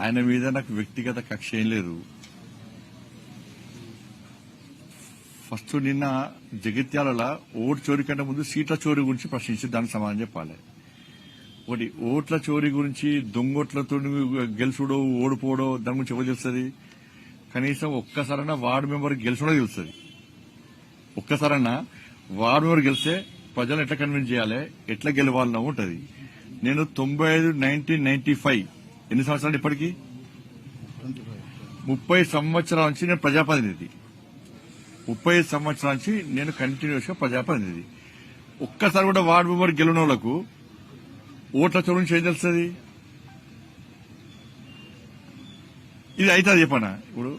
ఆయన మీద నాకు వ్యక్తిగత కక్ష ఏం లేదు. ఫస్ట్ నిన్న జగిత్యాల ఓటు చోరీ కంటే ముందు సీట్ల చోరీ గురించి ప్రశ్నించి దానికి సమాధానం చెప్పాలి. ఒకటి ఓట్ల చోరీ గురించి దొంగోట్లతో గెలుచుడో ఓడిపోవడో దాని గురించి ఎవరు తెలుస్తుంది? కనీసం ఒక్కసారైనా వార్డు మెంబర్ గెలుచుడో తెలుస్తుంది. ఒక్కసారన్నా వార్డు మెంబర్ గెలిస్తే ప్రజలు ఎట్లా కన్విన్స్ చేయాలి? ఎట్లా గెలవాలన్నా ఉంటుంది. నేను తొంభై ఐదు నైన్టీన్ నైన్టీ ఫైవ్ ఎన్ని సంవత్సరాలు ఇప్పటికి? ముప్పై సంవత్సరాల నుంచి నేను ప్రజాప్రతినిధి. ముప్పై సంవత్సరాల నుంచి నేను కంటిన్యూస్గా ప్రజాప్రతినిధి. ఒక్కసారి కూడా వార్డు మెంబర్ గెలిన వాళ్ళకు ఓట్ల చోటు నుంచి ఏం తెలుస్తుంది? ఇది అవుతుంది చెప్పనా? ఇప్పుడు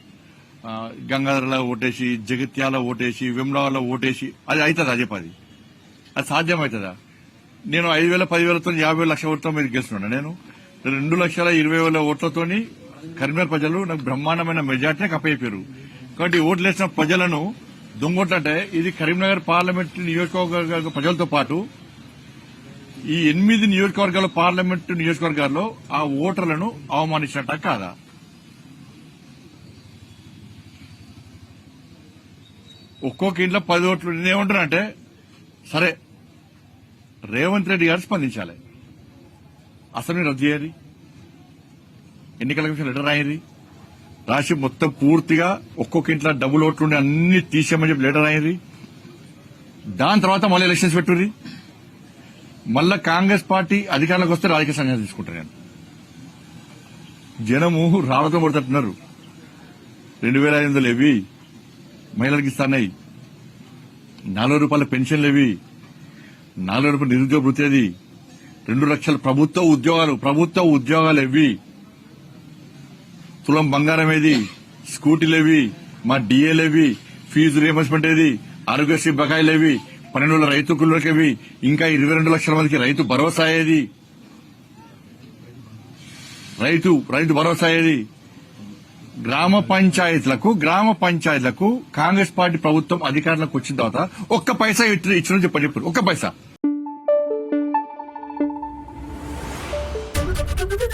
గంగాధరలో ఓటేసి జగిత్యాల ఓటేసి విమ్లాలో ఓటేసి అది అవుతుందా చెప్పది? అది సాధ్యమవుతుందా? నేను ఐదు వేల పదివేలతో యాభై లక్షల ఓట్లతో మీరు గెలుస్తున్నాను నేను? రెండు లక్షల ఇరవై వేల ఓట్లతోని కరీంనగర్ ప్రజలు నాకు బ్రహ్మాండమైన మెజార్టీని కప్పయిపోయారు కాబట్టి ఓట్లు వేసిన ప్రజలను దొంగొట్లంటే ఇది కరీంనగర్ పార్లమెంట్ నియోజకవర్గ ప్రజలతో పాటు ఈ ఎనిమిది నియోజకవర్గాల పార్లమెంట్ నియోజకవర్గాల్లో ఆ ఓటర్లను అవమానించినట్ట కాదా? ఒక్కొక్క ఇంట్లో పది ఓట్లు నేనేమంటున్నానంటే సరే రేవంత్ రెడ్డి గారు స్పందించాలి. అసెంబ్లీ రద్దు చేయాలి? ఎన్నికల కమిషన్ లెటర్ రాయరి రాసి మొత్తం పూర్తిగా ఒక్కొక్క ఇంట్లో డబుల్ ఓట్లుండి అన్ని తీసేయమని చెప్పి లెటర్ రాయరి దాని తర్వాత మళ్ళీ ఎలక్షన్స్ పెట్టుర్రి. మళ్ళా కాంగ్రెస్ పార్టీ అధికారంలోకి వస్తే రాజకీయ సంఘాలు తీసుకుంటారు నేను జనము రాళ్ళతో పడుతున్నారు రెండు వేల ఐదు వందలు ఇవి మహిళలకు ఇస్తాన్నాయి. నాలుగు రూపాయల పెన్షన్లు ఇవి నాలుగు రూపాయల నిరుద్యోగ వృత్తి అది. రెండు లక్షల ప్రభుత్వ ఉద్యోగాలు ప్రభుత్వ ఉద్యోగాలు ఇవి తులం బంగారం ఏది స్కూటీలు ఏవి మా డిఏలు ఏవి ఫీజు రియంబర్స్మెంట్ ఏది ఆరోగ్యశ్రీ బకాయిలు ఏవి పన్నెండు వేల రైతు కుళ్ళకి ఇంకా ఇరవై రెండు లక్షల మందికి రైతు భరోసా ఏది రైతు రైతు భరోసా ఏది గ్రామ పంచాయతీలకు గ్రామ పంచాయతీలకు కాంగ్రెస్ పార్టీ ప్రభుత్వం అధికారంలోకి వచ్చిన తర్వాత ఒక్క పైసా ఇచ్చిన చెప్పని చెప్పారు ఒక్క పైసా. Thank you.